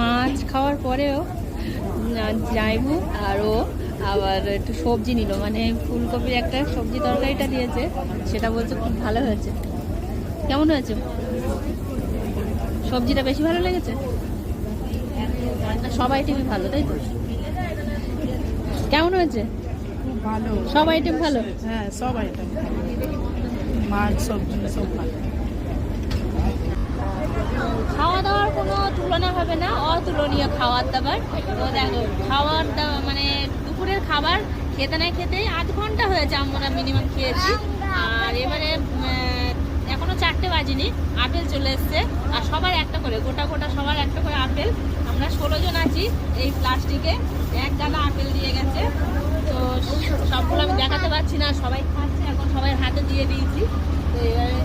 মাছ খাওয়ার পরেও যাইবু আর ও আবার একটু সবজি নিল। মানে ফুলকপির একটা সবজি তরকারিটা দিয়েছে সেটা বলছে খুব ভালো হয়েছে। কেমন হয়েছে? সবজিটা বেশি ভালো লেগেছে? সব আইটেমই ভালো তাই তো? কেমন হয়েছে? ভালো। সব আইটেম ভালো? হ্যাঁ সব আইটেম মাছ সবজি সব ভালো। হবে না অতুলনীয় খাওয়ার দাবার। তো দেখো খাওয়ার দাওয়া মানে দুপুরের খাবার খেতে না খেতেই আধ ঘণ্টা হয়েছে আমরা মিনিমাম খেয়েছি। আর এবারে উম, আহ, এখনও চারটে বাজিনি আপেল চলে এসছে। আর সবার একটা করে গোটা গোটা সবার একটা করে আপেল। আমরা ষোলো জন আছি এই প্লাস্টিকে এক গাদা আপেল দিয়ে গেছে। তো সবগুলো আমি দেখাতে পারছি না সবাই খাচ্ছে এখন সবাই হাতে দিয়ে দিয়েছি। তো এবারে